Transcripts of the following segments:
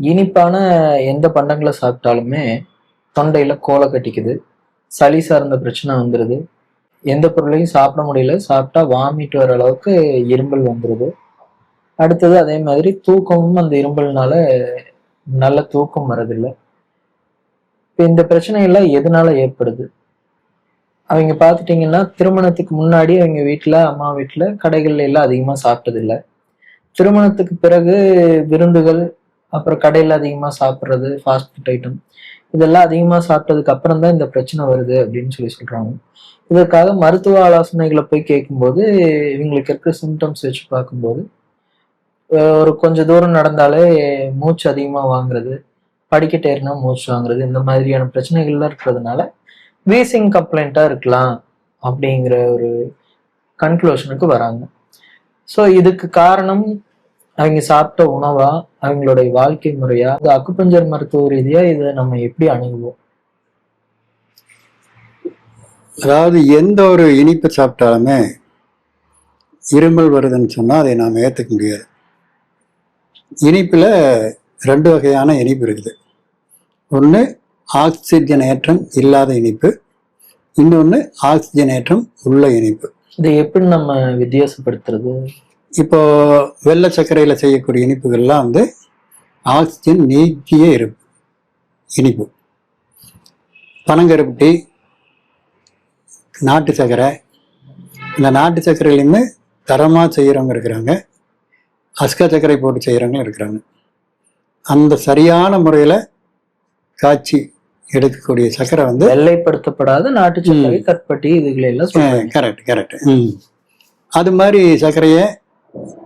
இனிப்பான எந்த பண்டங்களை சாப்பிட்டாலுமே தொண்டையில் கோலை கட்டிக்குது. சளி சார்ந்த பிரச்சனை வந்துடுது எந்த பொருளையும் சாப்பிட முடியல. சாப்பிட்டா வாமிட் வர அளவுக்கு இரும்பல் வந்துடுது அடுத்தது அதே மாதிரி தூக்கமும் அந்த இரும்பல்னால நல்ல தூக்கம் வரதில்லை இப்போ இந்த பிரச்சனையெல்லாம் எதனால ஏற்படுது? அவங்க பார்த்துட்டிங்கன்னா திருமணத்துக்கு முன்னாடி அவங்க வீட்டில் அம்மா வீட்டில் கடைகள்ல எல்லாம் அதிகமாக சாப்பிட்டதில்ல. திருமணத்துக்கு பிறகு விருந்துகள் அப்புறம் கடையில் அதிகமாக சாப்பிட்றது ஃபாஸ்ட் ஃபுட் ஐட்டம் இதெல்லாம் அதிகமாக சாப்பிட்டதுக்கு அப்புறம் தான் இந்த பிரச்சனை வருது அப்படின்னு சொல்லி சொல்கிறாங்க இதற்காக மருத்துவ ஆலோசனைகளை போய் கேட்கும்போது இவங்களுக்கு இருக்கிற சிம்டம்ஸ் வச்சு பார்க்கும்போது ஒரு கொஞ்ச தூரம் நடந்தாலே மூச்சு அதிகமாக வாங்குறது படிக்கட்டு ஏறினா மூச்சு வாங்குறது இந்த மாதிரியான பிரச்சனைகள்லாம் இருக்கிறதுனால வீசிங் கம்ப்ளைண்ட்டாக இருக்கலாம் அப்படிங்கிற ஒரு கன்க்ளூஷனுக்கு வராங்க. ஸோ இதுக்கு காரணம் அவங்க சாப்பிட்ட உணவா அவங்களுடைய வாழ்க்கை முறையா இது அக்குப்பஞ்சர் மருத்துவ ரீதியா இதை நம்ம எப்படி அணுகுவோம்? அதாவது எந்த ஒரு இனிப்பு சாப்பிட்டாலுமே இருமல் வருதுன்னு சொன்னால் அதை நாம் ஏற்றுக்க முடியாது. இனிப்பில் ரெண்டு வகையான இனிப்பு இருக்குது. ஒன்று ஆக்சிஜனேற்றம் இல்லாத இனிப்பு. இன்னொன்று ஆக்சிஜனேற்றம் உள்ள இனிப்பு. இதை எப்படி நம்ம வித்தியாசப்படுத்துறது? இப்போ வெள்ளை சர்க்கரையில் செய்யக்கூடிய இனிப்புகள்லாம் வந்து ஆக்சிஜன் நீக்கிய இருப்பு இனிப்பு. பனங்கருப்பு டீ நாட்டு சர்க்கரை. இந்த நாட்டு சர்க்கரையிலையுமே தரமாக செய்கிறவங்க இருக்கிறாங்க. அஸ்கா சர்க்கரை போட்டு செய்கிறவங்க இருக்கிறாங்க. அந்த சரியான முறையில் காய்ச்சி எடுக்கக்கூடிய சர்க்கரை வந்து வெள்ளைப்படுத்தப்படாத நாட்டு சர்க்கரை கற்பட்டி இதுகளை எல்லாம் கரெக்ட் ம். அது மாதிரி சர்க்கரையை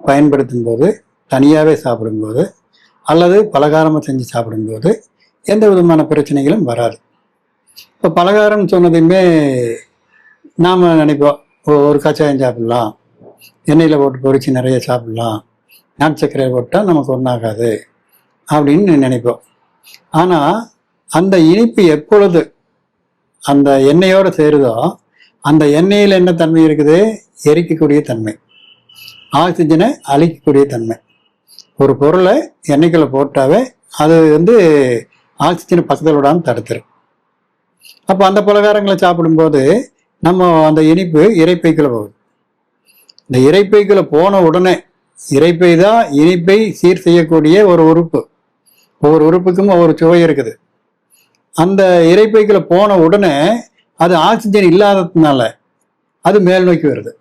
பயன்படுத்தும் போது தனியாகவே சாப்பிடும்போது அல்லது பலகாரமாக செஞ்சு சாப்பிடும்போது எந்த விதமான பிரச்சனைகளும் வராது. இப்போ பலகாரம் சொன்னதையுமே நாம் நினைப்போம் ஒரு கச்சாயம் சாப்பிடலாம் எண்ணெயில் போட்டு பொறிச்சு நிறைய சாப்பிடலாம் நாட்டு சர்க்கரை போட்டால் நமக்கு ஒன்றாகாது அப்படின்னு நினைப்போம். ஆனால் அந்த இனிப்பு எப்பொழுது அந்த எண்ணெயோடு சேருதோ அந்த எண்ணெயில் என்ன தன்மை இருக்குது? எரிக்கக்கூடிய தன்மை. ஆக்சிஜனை அழிக்கக்கூடிய தன்மை. ஒரு பொருளை எண்ணெய்க்குள்ள போட்டாவே அது வந்து ஆக்சிஜனை பக்கத்தில் விடாமல் தடுத்துரும். அப்போ அந்த பலகாரங்களை சாப்பிடும்போது நம்ம அந்த இனிப்பு இறைப்பைக்குள்ள போகுது. இந்த இறைப்பைக்குள்ள போன உடனே இறைப்பை தான் இனிப்பை சீர் செய்யக்கூடிய ஒரு உறுப்பு. ஒவ்வொரு உறுப்புக்கும் ஒவ்வொரு சுவை இருக்குது. அந்த இறைப்பைக்குள்ள போன உடனே அது ஆக்சிஜன் இல்லாததுனால அது மேல் நோக்கி வருது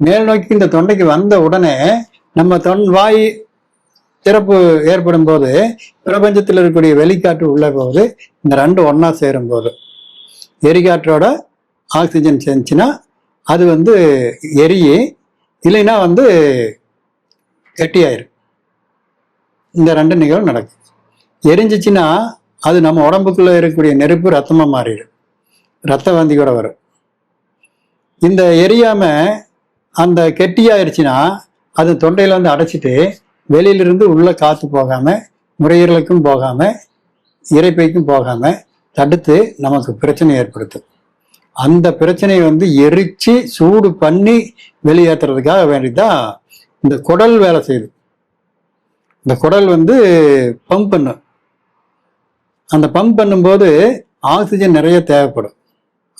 மேல் நோக்கி இந்த தொண்டைக்கு வந்த உடனே நம்ம தொன் வாய் திறப்பு ஏற்படும் போது பிரபஞ்சத்தில் இருக்கக்கூடிய வெளிக்காற்று உள்ள போது இந்த ரெண்டு ஒன்றா சேரும் போது எரிகாற்றோட ஆக்சிஜன் சேர்ந்துச்சுன்னா அது வந்து எரியே இல்லைன்னா வந்து கெட்டியாயிரும். இந்த ரெண்டு நிகழ்வு நடக்கும். எரிஞ்சிச்சுன்னா அது நம்ம உடம்புக்குள்ள இருக்கக்கூடிய நெருப்பு ரத்தமாக மாறிடும். ரத்த வாந்தி கூட வரும். இந்த எரியாம அந்த கெட்டியாயிருச்சுன்னா அது தொண்டையில் வந்து அடைச்சிட்டு வெளியிலிருந்து உள்ள காற்று போகாமல் முறையீரலுக்கும் போகாமல் இறைப்பைக்கும் போகாமல் தடுத்து நமக்கு பிரச்சனை ஏற்படுத்தும். அந்த பிரச்சனையை வந்து எரிச்சு சூடு பண்ணி வெளியேற்றுறதுக்காக வேண்டிதான் இந்த குடல் வேலை செய்யுது. இந்த குடல் வந்து பம்ப் பண்ணும். அந்த பம்ப் பண்ணும்போது ஆக்சிஜன் நிறைய தேவைப்படும்.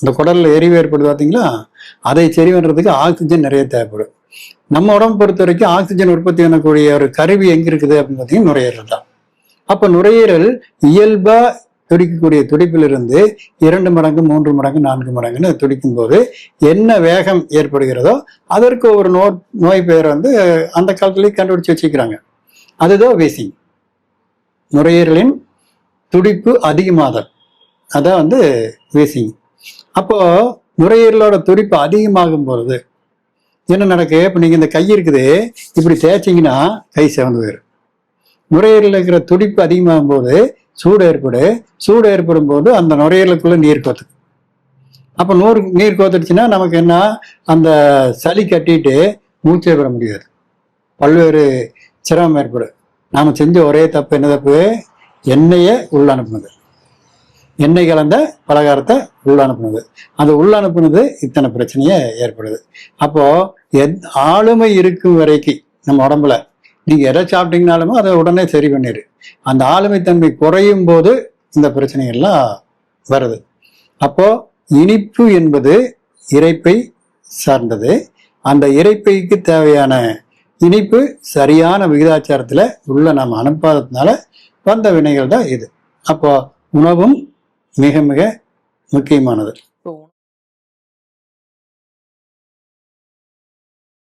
அந்த குடலில் எரிவு ஏற்படுது பார்த்தீங்களா அதை சரி பண்ணுறதுக்கு ஆக்சிஜன் நிறைய தேவைப்படும். நம்ம உடம்பு பொறுத்த வரைக்கும் ஆக்சிஜன் உற்பத்தி பண்ணக்கூடிய ஒரு கருவி எங்க இருக்குது அப்படின்னு பார்த்தீங்கன்னா நுரையீரல் தான். அப்போ நுரையீரல் இயல்பா துடிக்கக்கூடிய துடிப்பிலிருந்து இரண்டு மடங்கு மூன்று மடங்கு நான்கு மடங்குன்னு துடிக்கும் போது என்ன வேகம் ஏற்படுகிறதோ அதற்கு ஒரு நோ நோய் பெயர் வந்து அந்த காலத்துலேயே கண்டுபிடிச்சு வச்சுக்கிறாங்க. அதுதான் வீசிங் நுரையீரலின் துடிப்பு அதிகமாதல். அதான் வந்து வீசிங் அப்போ நுரையீரலோட துடிப்பு அதிகமாகும் பொழுது என்ன நடக்கு? இப்போ நீங்கள் இந்த கை இருக்குது இப்படி தேய்ச்சிங்கன்னா கை சிவந்து போயிடும் நுரையீரலில் இருக்கிற துடிப்பு அதிகமாகும் போது சூடு ஏற்படு. சூடு ஏற்படும் போது அந்த நுரையீரலுக்குள்ளே நீர் கோத்துக்கும். அப்போ நூறு நீர் கோத்துடுச்சுன்னா நமக்கு என்ன? அந்த சளி கட்டிட்டு மூச்சே விட முடியாது. பல்வேறு சிரமம் ஏற்படும். நாம் செஞ்ச ஒரே தப்பு என்ன தப்பு? எண்ணெயை உள்ள அனுப்புனது. எண்ணெய் கலந்த பலகாரத்தை உள்ள அனுப்புனது. அந்த உள்ள அனுப்புனது இத்தனை பிரச்சனையை ஏற்படுது. அப்போ எத் ஆளுமை இருக்கும் வரைக்கும் நம்ம உடம்புல நீங்க எதை சாப்பிட்டீங்கனாலுமே அதை உடனே சரி பண்ணிடு. அந்த ஆளுமைத்தன்மை குறையும் போது இந்த பிரச்சனைகள்லாம் வருது. அப்போ இனிப்பு என்பது இறைப்பை சார்ந்தது. அந்த இறைப்பைக்கு தேவையான இனிப்பு சரியான விகிதாச்சாரத்தில் உள்ள நாம் அனுப்பாததுனால வந்த வினைகள் தான் இது. அப்போ உணவும் மிக மிக முக்கியமானது.